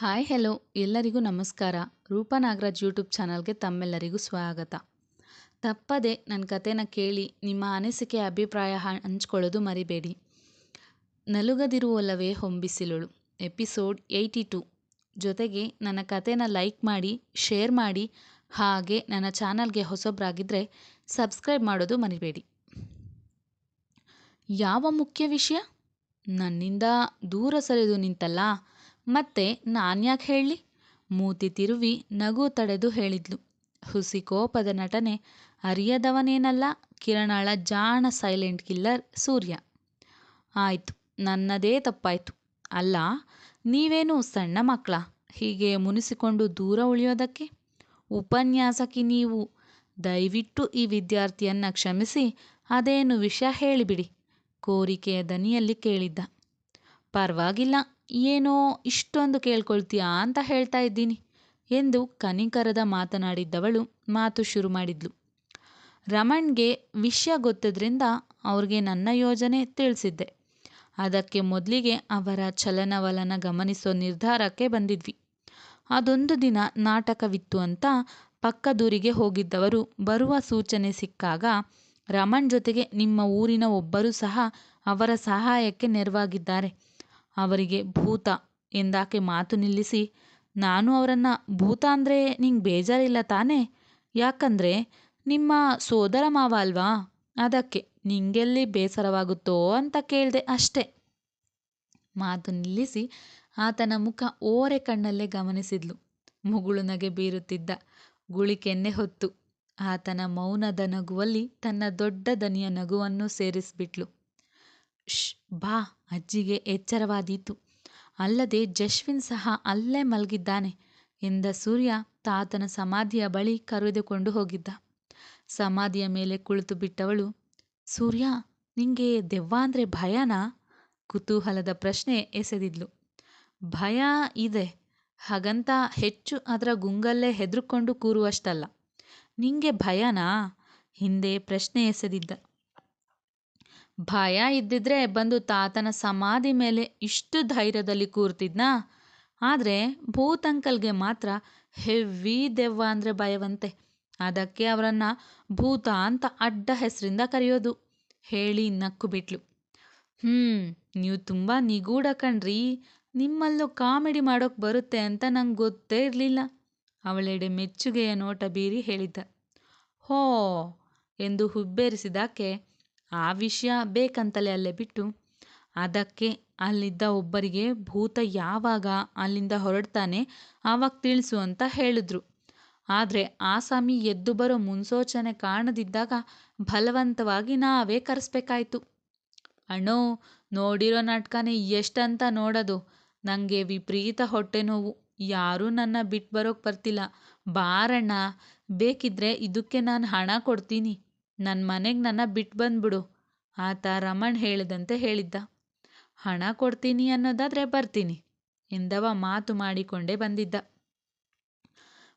Hi, hello. ಎಲ್ಲರಿಗೂ ನಮಸ್ಕಾರ. Roopa Nagaraj YouTube ಚಾನಲ್ಗೆ ತಮ್ಮೆಲ್ಲರಿಗೂ ಸ್ವಾಗತ. ತಪ್ಪದೆ ನನ್ನ ಕಥೆನ ಕೇಳಿ ನಿಮ್ಮ ಅನಿಸಿಕೆ, ಅಭಿಪ್ರಾಯ ಹಂಚ್ಕೊಳ್ಳೋದು ಮರಿಬೇಡಿ. ನಲುಗದಿರುವಲ್ಲವೇ ಹೊಂಬಿಸಿಲುಳು. Episode eighty two. ಜೊತೆಗೆ ನನ್ನ ಕಥೆನ ಲೈಕ್ ಮಾಡಿ, ಶೇರ್ ಮಾಡಿ, ಹಾಗೆ ನನ್ನ ಚಾನಲ್ಗೆ ಹೊಸಬ್ರಾಗಿದ್ದರೆ ಸಬ್ಸ್ಕ್ರೈಬ್ ಮಾಡೋದು ಮರಿಬೇಡಿ. ಯಾವ ಮುಖ್ಯ ವಿಷಯ? ನನ್ನಿಂದ ದೂರ ಸರಿದು ನಿಂತಲ್ಲ? ಮತ್ತೆ ನಾನ್ಯಾಕೆ ಹೇಳಲಿ ಮೂತಿ ತಿರುವಿ ನಗು ತಡೆದು ಹೇಳಿದ್ಲು. ಹುಸಿ ಕೋಪದ ನಟನೆ ಅರಿಯದವನೇನಲ್ಲ, ಕಿರಣಾಳ ಜಾಣ ಸೈಲೆಂಟ್ ಕಿಲ್ಲರ್ ಸೂರ್ಯ. ಆಯ್ತು, ನನ್ನದೇ ತಪ್ಪಾಯ್ತು. ಅಲ್ಲ, ನೀವೇನು ಸಣ್ಣ ಮಕ್ಕಳ? ಹೀಗೆ ಮುನಿಸಿಕೊಂಡು ದೂರ ಉಳಿಯೋದಕ್ಕೆ? ಉಪನ್ಯಾಸಕಿ ನೀವು. ದಯವಿಟ್ಟು ಈ ವಿದ್ಯಾರ್ಥಿಯನ್ನ ಕ್ಷಮಿಸಿ, ಅದೇನು ವಿಷಯ ಹೇಳಿಬಿಡಿ, ಕೋರಿಕೆಯ ದನಿಯಲ್ಲಿ ಕೇಳಿದ್ದ. ಪರವಾಗಿಲ್ಲ. ಏನೋ ಇಷ್ಟೊಂದು ಕೇಳ್ಕೊಳ್ತೀಯಾ ಅಂತ ಹೇಳ್ತಾ ಇದ್ದೀನಿ ಎಂದು ಕನಿಕರದ ಮಾತನಾಡಿದ್ದವಳು ಮಾತು ಶುರು ಮಾಡಿದ್ಲು. ರಮಣ್ಗೆ ವಿಷಯ ಗೊತ್ತಿದ್ರಿಂದ ಅವ್ರಿಗೆ ನನ್ನ ಯೋಜನೆ ತಿಳಿಸಿದ್ದೆ. ಅದಕ್ಕೆ ಮೊದಲಿಗೆ ಅವರ ಚಲನವಲನ ಗಮನಿಸೋ ನಿರ್ಧಾರಕ್ಕೆ ಬಂದಿದ್ವಿ. ಅದೊಂದು ದಿನ ನಾಟಕವಿತ್ತು ಅಂತ ಪಕ್ಕದೂರಿಗೆ ಹೋಗಿದ್ದವರು ಬರುವ ಸೂಚನೆ ಸಿಕ್ಕಾಗ ರಮಣ್ ಜೊತೆಗೆ ನಿಮ್ಮ ಊರಿನ ಒಬ್ಬರು ಸಹ ಅವರ ಸಹಾಯಕ್ಕೆ ನೆರವಾಗಿದ್ದಾರೆ. ಅವರಿಗೆ ಭೂತ ಎಂದಾಕೆ ಮಾತು ನಿಲ್ಲಿಸಿ, ನಾನು ಅವರನ್ನು ಭೂತ ಅಂದರೆ ನಿಂಗೆ ಬೇಜಾರಿಲ್ಲ ತಾನೇ? ಯಾಕಂದರೆ ನಿಮ್ಮ ಸೋದರ ಮಾವ ಅಲ್ವಾ? ಅದಕ್ಕೆ ನಿಂಗೆಲ್ಲಿ ಬೇಸರವಾಗುತ್ತೋ ಅಂತ ಕೇಳಿದೆ ಅಷ್ಟೆ. ಮಾತು ನಿಲ್ಲಿಸಿ ಆತನ ಮುಖ ಓರೆ ಕಣ್ಣಲ್ಲೇ ಗಮನಿಸಿದ್ಲು. ಮುಗುಳು ನಗೆ ಬೀರುತ್ತಿದ್ದ ಗುಳಿಕೆನ್ನೆ ಹೊತ್ತು ಆತನ ಮೌನದ ನಗುವಲ್ಲಿ ತನ್ನ ದೊಡ್ಡ ದನಿಯ ನಗುವನ್ನು ಸೇರಿಸಿಬಿಟ್ಲು. ಶ್ ಬಾ, ಅಜ್ಜಿಗೆ ಎಚ್ಚರವಾದೀತು. ಅಲ್ಲದೆ ಜಶ್ವಿನ್ ಸಹ ಅಲ್ಲೇ ಮಲಗಿದ್ದಾನೆ ಎಂದ ಸೂರ್ಯ ತಾತನ ಸಮಾಧಿಯ ಬಳಿ ಕರೆದುಕೊಂಡು ಹೋಗಿದ್ದ. ಸಮಾಧಿಯ ಮೇಲೆ ಕುಳಿತು ಬಿಟ್ಟವಳು, ಸೂರ್ಯ, ನಿಂಗೆ ದೆವ್ವ ಅಂದರೆ ಭಯನಾ? ಕುತೂಹಲದ ಪ್ರಶ್ನೆ ಎಸೆದಿದ್ಲು. ಭಯ ಇದೆ, ಹಾಗಂತ ಹೆಚ್ಚು ಅದರ ಗುಂಗಲ್ಲೇ ಹೆದರುಕೊಂಡು ಕೂರುವಷ್ಟಲ್ಲ. ನಿಂಗೆ ಭಯನಾ? ಹಿಂದೆ ಪ್ರಶ್ನೆ ಎಸೆದಿದ್ದ. ಭಯ ಇದ್ದಿದ್ರೆ ಬಂದು ತಾತನ ಸಮಾಧಿ ಮೇಲೆ ಇಷ್ಟು ಧೈರ್ಯದಲ್ಲಿ ಕೂರ್ತಿದ್ನಾ? ಆದರೆ ಭೂತಂಕಲ್ಗೆ ಮಾತ್ರ ಹೆವ್ವಿ ದೆವ್ವ ಅಂದರೆ ಭಯವಂತೆ. ಅದಕ್ಕೆ ಅವರನ್ನು ಭೂತ ಅಂತ ಅಡ್ಡ ಹೆಸರಿಂದ ಕರೆಯೋದು. ಹೇಳಿ ನಕ್ಕು ಬಿಟ್ಲು. ಹ್ಞೂ ನೀವು ತುಂಬ ನಿಗೂಢ ಕಣ್ರಿ. ನಿಮ್ಮಲ್ಲೂ ಕಾಮಿಡಿ ಮಾಡೋಕ್ಕೆ ಬರುತ್ತೆ ಅಂತ ನಂಗೆ ಗೊತ್ತೇ ಇರಲಿಲ್ಲ. ಅವಳೆಡೆ ಮೆಚ್ಚುಗೆಯ ನೋಟ ಬೀರಿ ಹೇಳಿದ್ದ. ಹೋ, ಎಂದು ಹುಬ್ಬೇರಿಸಿದಾಕೆ ಆ ವಿಷಯ ಬೇಕಂತಲೇ ಅಲ್ಲೇ ಬಿಟ್ಟು, ಅದಕ್ಕೆ ಅಲ್ಲಿದ್ದ ಒಬ್ಬರಿಗೆ ಭೂತ ಯಾವಾಗ ಅಲ್ಲಿಂದ ಹೊರಡ್ತಾನೆ ಆವಾಗ ತಿಳಿಸು ಅಂತ ಹೇಳಿದ್ರು. ಆದರೆ ಆಸಾಮಿ ಎದ್ದು ಬರೋ ಮುನ್ಸೂಚನೆ ಕಾಣದಿದ್ದಾಗ ಬಲವಂತವಾಗಿ ನಾವೇ ಕರೆಸ್ಬೇಕಾಯ್ತು. ಅಣ್ಣೋ, ನೋಡಿರೋ ನಾಟಕನೇ ಎಷ್ಟಂತ ನೋಡೋದು. ನನಗೆ ವಿಪರೀತ ಹೊಟ್ಟೆ ನೋವು. ಯಾರೂ ನನ್ನ ಬಿಟ್ಟು ಬರೋಕ್ಕೆ ಬರ್ತಿಲ್ಲ. ಬಾರಣ್ಣ, ಬೇಕಿದ್ರೆ ಇದಕ್ಕೆ ನಾನು ಹಣ ಕೊಡ್ತೀನಿ. ನನ್ನ ಮನೆಗೆ ನನ್ನ ಬಿಟ್ಟು ಬಂದ್ಬಿಡು, ಆತ ರಮಣ್ ಹೇಳಿದಂತೆ ಹೇಳಿದ್ದ. ಹಣ ಕೊಡ್ತೀನಿ ಅನ್ನೋದಾದರೆ ಬರ್ತೀನಿ ಎಂದವ ಮಾತು ಮಾಡಿಕೊಂಡೇ ಬಂದಿದ್ದ.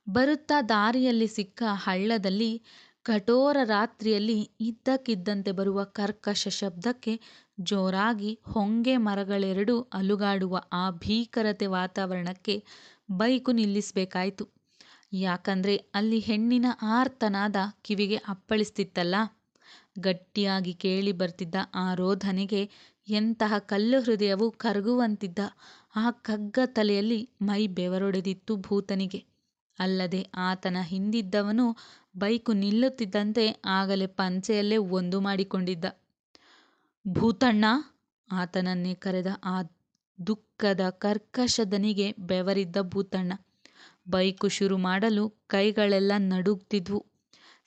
ಬರುತ್ತಾ ದಾರಿಯಲ್ಲಿ ಸಿಕ್ಕ ಹಳ್ಳದಲ್ಲಿ ಕಠೋರ ರಾತ್ರಿಯಲ್ಲಿ ಇದ್ದಕ್ಕಿದ್ದಂತೆ ಬರುವ ಕರ್ಕಶ ಶಬ್ದಕ್ಕೆ ಜೋರಾಗಿ ಹೊಂಗೆ ಮರಗಳೆರಡು ಅಲುಗಾಡುವ ಆ ಭೀಕರತೆ ವಾತಾವರಣಕ್ಕೆ ಬೈಕು ನಿಲ್ಲಿಸಬೇಕಾಯಿತು. ಯಾಕಂದರೆ ಅಲ್ಲಿ ಹೆಣ್ಣಿನ ಆರ್ತನಾದ ಕಿವಿಗೆ ಅಪ್ಪಳಿಸ್ತಿತ್ತಲ್ಲ. ಗಟ್ಟಿಯಾಗಿ ಕೇಳಿ ಬರ್ತಿದ್ದ ಆ ರೋಧನೆಗೆ ಎಂತಹ ಕಲ್ಲು ಹೃದಯವು ಕರಗುವಂತಿದ್ದ ಆ ಕಗ್ಗ ತಲೆಯಲ್ಲಿ ಮೈ ಬೆವರೊಡೆದಿತ್ತು ಭೂತನಿಗೆ. ಅಲ್ಲದೆ ಆತನ ಹಿಂದಿದ್ದವನು ಬೈಕು ನಿಲ್ಲುತ್ತಿದ್ದಂತೆ ಆಗಲೇ ಪಂಚೆಯಲ್ಲೇ ಒಂದು ಮಾಡಿಕೊಂಡಿದ್ದ. ಭೂತಣ್ಣ! ಆತನನ್ನೇ ಕರೆದ ಆ ದುಃಖದ ಕರ್ಕಶದನಿಗೆ ಬೆವರಿದ್ದ ಭೂತಣ್ಣ. ಬೈಕು ಶುರು ಮಾಡಲು ಕೈಗಳೆಲ್ಲ ನಡುಗ್ತಿದ್ವು.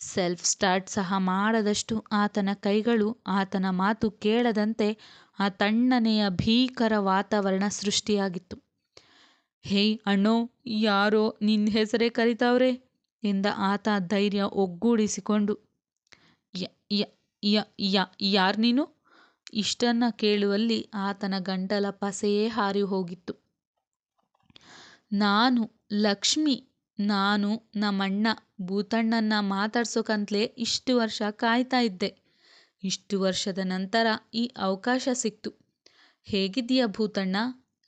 ಸೆಲ್ಫ್ ಸ್ಟಾರ್ಟ್ ಸಹ ಮಾಡದಷ್ಟು ಆತನ ಕೈಗಳು ಆತನ ಮಾತು ಕೇಳದಂತೆ ಆ ತಣ್ಣನೆಯ ಭೀಕರ ವಾತಾವರಣ ಸೃಷ್ಟಿಯಾಗಿತ್ತು. ಹೇಯ್ ಅಣ್ಣೋ, ಯಾರೋ ನಿನ್ನ ಹೆಸರೇ ಕರಿತಾವ್ರೆ? ಎಂದ ಆತ ಧೈರ್ಯ ಒಗ್ಗೂಡಿಸಿಕೊಂಡು. ಯಾರು ನೀನು? ಇಷ್ಟನ್ನ ಕೇಳುವಲ್ಲಿ ಆತನ ಗಂಟಲ ಪಸೆಯೇ ಹಾರಿ ಹೋಗಿತ್ತು. ನಾನು, ಲಕ್ಷ್ಮಿ, ನಾನು ನಮ್ಮಣ್ಣ, ಭೂತಣ್ಣನ್ನ ಮಾತಾಡ್ಸೋಕಂತಲೇ ಇಷ್ಟು ವರ್ಷ ಕಾಯ್ತಾ ಇದ್ದೆ. ಇಷ್ಟು ವರ್ಷದ ನಂತರ ಈ ಅವಕಾಶ ಸಿಕ್ತು. ಹೇಗಿದ್ದೀಯ ಭೂತಣ್ಣ?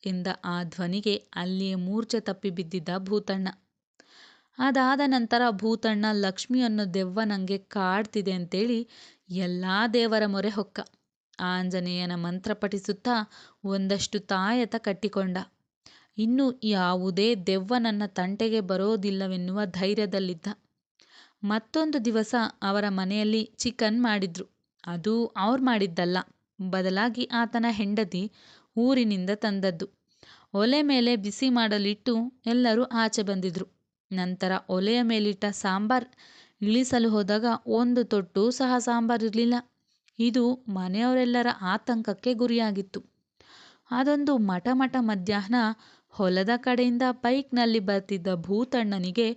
ಎಂದ ಆ ಧ್ವನಿಗೆ ಅಲ್ಲಿಯೇ ಮೂರ್ಛೆ ತಪ್ಪಿ ಬಿದ್ದಿದ್ದ ಭೂತಣ್ಣ. ಅದಾದ ನಂತರ ಭೂತಣ್ಣ ಲಕ್ಷ್ಮಿ ಅನ್ನೋ ದೆವ್ವ ನನಗೆ ಕಾಡ್ತಿದೆ ಅಂತೇಳಿ ಎಲ್ಲ ದೇವರ ಮೊರೆ ಹೊಕ್ಕ. ಆಂಜನೇಯನ ಮಂತ್ರ ಪಠಿಸುತ್ತಾ ಒಂದಷ್ಟು ತಾಯತ ಕಟ್ಟಿಕೊಂಡ. ಇನ್ನು ಯಾವುದೇ ದೆವ್ವ ನನ್ನ ತಂಟೆಗೆ ಬರೋದಿಲ್ಲವೆನ್ನುವ ಧೈರ್ಯದಲ್ಲಿದ್ದ. ಮತ್ತೊಂದು ದಿವಸ ಅವರ ಮನೆಯಲ್ಲಿ ಚಿಕನ್ ಮಾಡಿದ್ರು. ಅದು ಅವ್ರು ಮಾಡಿದ್ದಲ್ಲ. ಬದಲಾಗಿ ಆತನ ಹೆಂಡತಿ ಊರಿನಿಂದ ತಂದದ್ದು. ಒಲೆ ಮೇಲೆ ಬಿಸಿ ಮಾಡಲಿಟ್ಟು ಎಲ್ಲರೂ ಆಚೆ ಬಂದಿದ್ರು. ನಂತರ ಒಲೆಯ ಮೇಲಿಟ್ಟ ಸಾಂಬಾರ್ ಇಳಿಸಲು ಹೋದಾಗ ಒಂದು ತೊಟ್ಟು ಸಹ ಸಾಂಬಾರ್ ಇರಲಿಲ್ಲ. ಇದು ಮನೆಯವರೆಲ್ಲರ ಆತಂಕಕ್ಕೆ ಗುರಿಯಾಗಿತ್ತು. ಅದೊಂದು ಮಠ ಮಧ್ಯಾಹ್ನ ಹೊಲದ ಕಡೆಯಿಂದ ಬೈಕ್ನಲ್ಲಿ ಬರ್ತಿದ್ದ ಭೂತಣ್ಣನಿಗೆ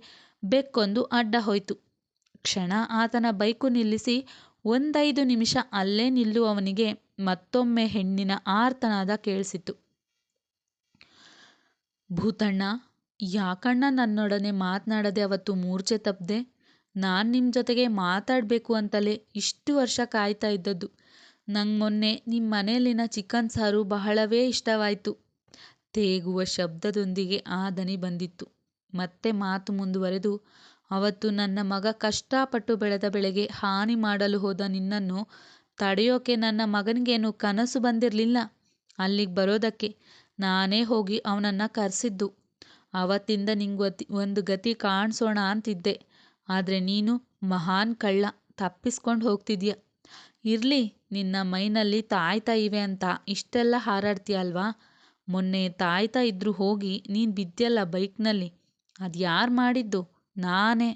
ಬೆಕ್ಕೊಂದು ಅಡ್ಡ ಹೋಯ್ತು. ಕ್ಷಣ ಆತನ ಬೈಕು ನಿಲ್ಲಿಸಿ ಒಂದೈದು ನಿಮಿಷ ಅಲ್ಲೇ ನಿಲ್ಲುವವನಿಗೆ ಮತ್ತೊಮ್ಮೆ ಹೆಣ್ಣಿನ ಆರ್ತನಾದ ಕೇಳಿಸಿತು ಭೂತಣ್ಣ, ಯಾಕಣ್ಣ ನನ್ನೊಡನೆ ಮಾತನಾಡದೆ ಅವತ್ತು ಮೂರ್ಛೆ ತಪ್ಪದೆ ನಾನು ನಿಮ್ಮ ಜೊತೆಗೆ ಮಾತಾಡಬೇಕು ಅಂತಲೇ ಇಷ್ಟು ವರ್ಷ ಕಾಯ್ತಾ ಇದ್ದದ್ದು. ನಂಗೆ ಮೊನ್ನೆ ನಿಮ್ಮ ಮನೆಯಲ್ಲಿನ ಚಿಕನ್ ಸಾರು ಬಹಳವೇ ಇಷ್ಟವಾಯಿತು. ತೇಗುವ ಶಬ್ದದೊಂದಿಗೆ ಆ ದನಿ ಬಂದಿತ್ತು. ಮತ್ತೆ ಮಾತು ಮುಂದುವರೆದು, ಅವತ್ತು ನನ್ನ ಮಗ ಕಷ್ಟಪಟ್ಟು ಬೆಳೆದ ಬೆಳೆಗೆ ಹಾನಿ ಮಾಡಲು ಹೋದ ನಿನ್ನನ್ನು ತಡೆಯೋಕೆ ನನ್ನ ಮಗನಿಗೇನು ಕನಸು ಬಂದಿರಲಿಲ್ಲ? ಅಲ್ಲಿಗೆ ಬರೋದಕ್ಕೆ ನಾನೇ ಹೋಗಿ ಅವನನ್ನು ಕರೆಸಿದ್ದು. ಅವತ್ತಿಂದ ನಿಂಗೆ ಒಂದು ಗತಿ ಕಾಣಿಸೋಣ ಅಂತಿದ್ದೆ. ಆದರೆ ನೀನು ಮಹಾನ್ ಕಳ್ಳ, ತಪ್ಪಿಸ್ಕೊಂಡು ಹೋಗ್ತಿದ್ಯ? ಇರಲಿ, ನಿನ್ನ ಮೈನಲ್ಲಿ ತಾಯ್ತಾ ಇವೆ ಅಂತ ಇಷ್ಟೆಲ್ಲ ಹಾರಾಡ್ತೀಯ ಅಲ್ವಾ ಮೊನ್ನೆ ತಾಯ್ತಾ ಇದ್ರು ಹೋಗಿ, ನೀನು ಬಿದ್ಯಲ್ಲ ಬೈಕ್ನಲ್ಲಿ. ಅದು ಯಾರು ಮಾಡಿದ್ದು? ನಾನೇ.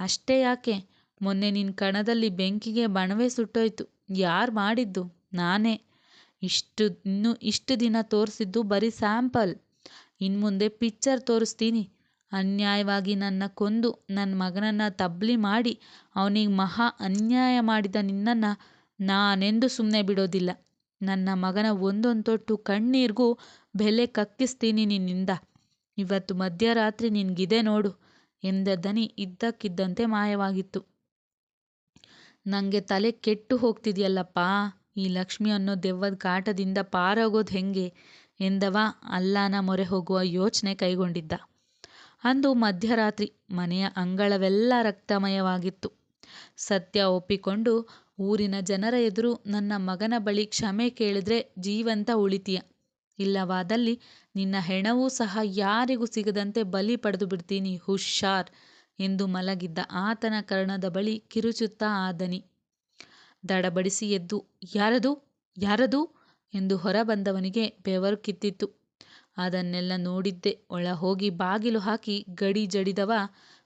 ಅಷ್ಟೇ ಯಾಕೆ? ಮೊನ್ನೆ ನಿನ್ನ ಕಣದಲ್ಲಿ ಬೆಂಕಿಗೆ ಬಣವೆ ಸುಟ್ಟೋಯ್ತು. ಯಾರು ಮಾಡಿದ್ದು? ನಾನೇ. ಇಷ್ಟು ಇನ್ನು ಇಷ್ಟು ದಿನ ತೋರಿಸಿದ್ದು ಬರೀ ಸ್ಯಾಂಪಲ್. ಇನ್ನು ಮುಂದೆ ಪಿಕ್ಚರ್ ತೋರಿಸ್ತೀನಿ. ಅನ್ಯಾಯವಾಗಿ ನನ್ನ ಕೊಂದು ನನ್ನ ಮಗನನ್ನು ತಬ್ಲಿ ಮಾಡಿ, ಅವನಿಗೆ ಮಹಾ ಅನ್ಯಾಯ ಮಾಡಿದ ನಿನ್ನನ್ನು ನಾನೆಂದು ಸುಮ್ಮನೆ ಬಿಡೋದಿಲ್ಲ. ನನ್ನ ಮಗನ ಒಂದೊಂದು ತೊಟ್ಟು ಕಣ್ಣೀರಿಗೂ ಬೆಲೆ ಕಕ್ಕಿಸ್ತೀನಿ ನಿನ್ನಿಂದ. ಇವತ್ತು ಮಧ್ಯರಾತ್ರಿ ನಿನಗಿದೆ ನೋಡು ಎಂದ ದನಿ ಇದ್ದಕ್ಕಿದ್ದಂತೆ ಮಾಯವಾಗಿತ್ತು. ನನಗೆ ತಲೆ ಕೆಟ್ಟು ಹೋಗ್ತಿದೆಯಲ್ಲಪ್ಪ, ಈ ಲಕ್ಷ್ಮಿ ಅನ್ನೋ ದೆವ್ವದ ಕಾಟದಿಂದ ಪಾರಾಗೋದು ಹೆಂಗೆ ಎಂದವ ಅಲ್ಲಾನ ಮೊರೆ ಹೋಗುವ ಯೋಚನೆ ಕೈಗೊಂಡಿದ್ದ. ಅಂದು ಮಧ್ಯರಾತ್ರಿ ಮನೆಯ ಅಂಗಳವೆಲ್ಲ ರಕ್ತಮಯವಾಗಿತ್ತು. ಸತ್ಯ ಒಪ್ಪಿಕೊಂಡು ಊರಿನ ಜನರ ಎದುರು ನನ್ನ ಮಗನ ಬಳಿ ಕ್ಷಮೆ ಕೇಳಿದ್ರೆ ಜೀವಂತ ಉಳಿತೀಯ. ಇಲ್ಲವಾದಲ್ಲಿ ನಿನ್ನ ಹೆಣವೂ ಸಹ ಯಾರಿಗೂ ಸಿಗದಂತೆ ಬಲಿ ಪಡೆದು ಬಿಡ್ತೀನಿ, ಹುಷಾರ್ ಎಂದು ಮಲಗಿದ್ದ ಆತನ ಕರ್ಣದ ಬಳಿ ಕಿರುಚುತ್ತಾ ಆದನಿ. ದಡಬಡಿಸಿ ಎದ್ದು, ಯಾರದು? ಯಾರದು? ಎಂದು ಹೊರಬಂದವನಿಗೆ ಬೆವರು ಕಿತ್ತಿತ್ತು. ಅದನ್ನೆಲ್ಲ ನೋಡಿದ್ದೆ. ಒಳ ಹೋಗಿ ಬಾಗಿಲು ಹಾಕಿ ಗಡಿ ಜಡಿದವ,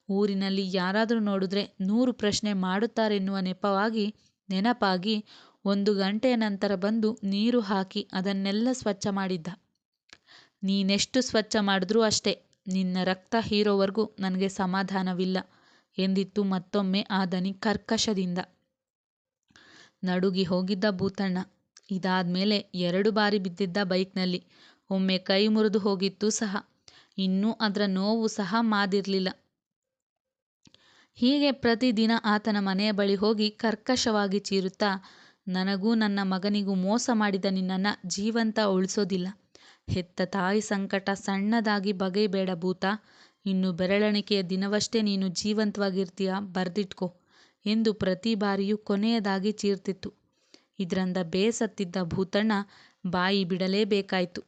ಊರಿನಲ್ಲಿ ಯಾರಾದರೂ ನೋಡಿದ್ರೆ ನೂರು ಪ್ರಶ್ನೆ ಮಾಡುತ್ತಾರೆನ್ನುವ ನೆಪವಾಗಿ ನೆನಪಾಗಿ ಒಂದು ಗಂಟೆಯ ನಂತರ ಬಂದು ನೀರು ಹಾಕಿ ಅದನ್ನೆಲ್ಲ ಸ್ವಚ್ಛ ಮಾಡಿದ್ದ. ನೀನೆಷ್ಟು ಸ್ವಚ್ಛ ಮಾಡಿದ್ರೂ ಅಷ್ಟೇ, ನಿನ್ನ ರಕ್ತ ಹೀರೋವರೆಗೂ ನನಗೆ ಸಮಾಧಾನವಿಲ್ಲ, ಎಂದಿತ್ತು ಮತ್ತೊಮ್ಮೆ ಆ ದನಿ ಕರ್ಕಶದಿಂದ. ನಡುಗಿ ಹೋಗಿದ್ದ ಭೂತಣ್ಣ. ಇದಾದ್ಮೇಲೆ ಎರಡು ಬಾರಿ ಬಿದ್ದಿದ್ದ ಬೈಕ್ನಲ್ಲಿ. ಒಮ್ಮೆ ಕೈ ಮುರಿದು ಹೋಗಿತ್ತು ಸಹ, ಇನ್ನೂ ಅದರ ನೋವು ಸಹ ಮಾದಿರಲಿಲ್ಲ. ಹೀಗೆ ಪ್ರತಿದಿನ ಆತನ ಮನೆಯ ಬಳಿ ಹೋಗಿ ಕರ್ಕಶವಾಗಿ ಚೀರುತ್ತಾ ನನಗೂ ನನ್ನ ಮಗನಿಗೂ ಮೋಸ ಮಾಡಿದ ನಿನ್ನನ್ನ ಜೀವಂತ ಉಳಿಸೋದಿಲ್ಲ. ಹೆತ್ತ ತಾಯಿ ಸಂಕಟ ಸಣ್ಣದಾಗಿ ಬಗೆಬೇಡ ಭೂತ. ಇನ್ನು ಬೆರಳೆಣಿಕೆಯ ದಿನವಷ್ಟೇ ನೀನು ಜೀವಂತವಾಗಿರ್ತೀಯ? ಬರ್ದಿಟ್ಕೋ ಎಂದು ಪ್ರತಿ ಬಾರಿಯೂ ಕೊನೆಯದಾಗಿ ಚೀರ್ತಿತ್ತು. ಇದರಿಂದ ಬೇಸತ್ತಿದ್ದ ಭೂತಣ್ಣ ಬಾಯಿ ಬಿಡಲೇಬೇಕಾಯ್ತು.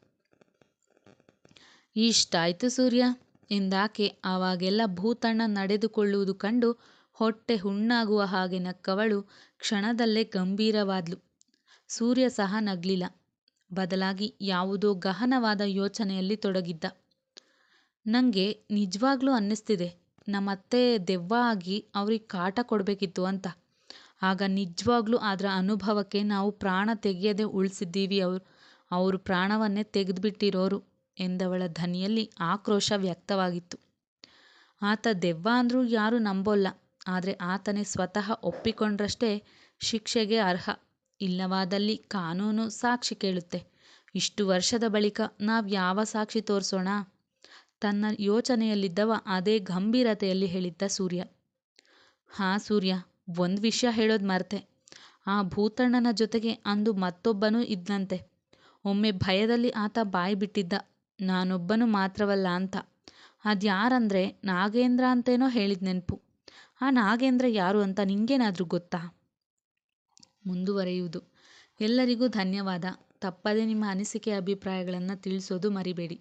ಇಷ್ಟಾಯ್ತು ಸೂರ್ಯ ಎಂದಾಕೆ ಆವಾಗೆಲ್ಲ ಭೂತಣ್ಣ ನಡೆದುಕೊಳ್ಳುವುದು ಕಂಡು ಹೊಟ್ಟೆ ಹುಣ್ಣಾಗುವ ಹಾಗೆ ನಕ್ಕವಳು ಕ್ಷಣದಲ್ಲೇ ಗಂಭೀರವಾದ್ಲು. ಸೂರ್ಯ ಸಹ ನಗ್ಲಿಲ್ಲ. ಬದಲಾಗಿ ಯಾವುದೋ ಗಹನವಾದ ಯೋಚನೆಯಲ್ಲಿ ತೊಡಗಿದ್ದ. ನನಗೆ ನಿಜವಾಗ್ಲೂ ಅನ್ನಿಸ್ತಿದೆ, ನಮ್ಮತ್ತೆ ದೆವ್ವ ಆಗಿ ಅವ್ರಿಗೆ ಕಾಟ ಕೊಡಬೇಕಿತ್ತು ಅಂತ. ಆಗ ನಿಜವಾಗ್ಲೂ ಅದರ ಅನುಭವಕ್ಕೆ ನಾವು ಪ್ರಾಣ ತೆಗೆಯದೆ ಉಳಿಸಿದ್ದೀವಿ ಅವರು. ಅವರು ಪ್ರಾಣವನ್ನೇ ತೆಗೆದುಬಿಟ್ಟಿರೋರು ಎಂದವಳ ಧ್ವನಿಯಲ್ಲಿ ಆಕ್ರೋಶ ವ್ಯಕ್ತವಾಗಿತ್ತು. ಆತ ದೆವ್ವ ಅಂದರೂ ಯಾರೂ ನಂಬೋಲ್ಲ. ಆದರೆ ಆತನೇ ಸ್ವತಃ ಒಪ್ಪಿಕೊಂಡ್ರಷ್ಟೇ ಶಿಕ್ಷೆಗೆ ಅರ್ಹ. ಇಲ್ಲವಾದಲ್ಲಿ ಕಾನೂನು ಸಾಕ್ಷಿ ಕೇಳುತ್ತೆ. ಇಷ್ಟು ವರ್ಷದ ಬಳಿಕ ನಾವು ಯಾವ ಸಾಕ್ಷಿ ತೋರಿಸೋಣ? ತನ್ನ ಯೋಚನೆಯಲ್ಲಿದ್ದವ ಅದೇ ಗಂಭೀರತೆಯಲ್ಲಿ ಹೇಳಿದ್ದ ಸೂರ್ಯ. ಹಾಂ ಸೂರ್ಯ, ಒಂದು ವಿಷಯ ಹೇಳೋದು ಮರ್ತೆ. ಆ ಭೂತಣ್ಣನ ಜೊತೆಗೆ ಅಂದು ಮತ್ತೊಬ್ಬನೂ ಇದ್ನಂತೆ. ಒಮ್ಮೆ ಭಯದಲ್ಲಿ ಆತ ಬಾಯಿ ಬಿಟ್ಟಿದ್ದ, ನಾನೊಬ್ಬನು ಮಾತ್ರವಲ್ಲ ಅಂತ. ಅದ್ಯಾರಂದ್ರೆ ನಾಗೇಂದ್ರ ಅಂತೇನೋ ಹೇಳಿದ ನೆನಪು. ಆ ನಾಗೇಂದ್ರ ಯಾರು ಅಂತ ನಿಂಗೇನಾದರೂ ಗೊತ್ತಾ? ಮುಂದುವರೆಯುವುದು. ಎಲ್ಲರಿಗೂ ಧನ್ಯವಾದ. ತಪ್ಪದೇ ನಿಮ್ಮ ಅನಿಸಿಕೆ, ಅಭಿಪ್ರಾಯಗಳನ್ನು ತಿಳಿಸೋದು ಮರಿಬೇಡಿ.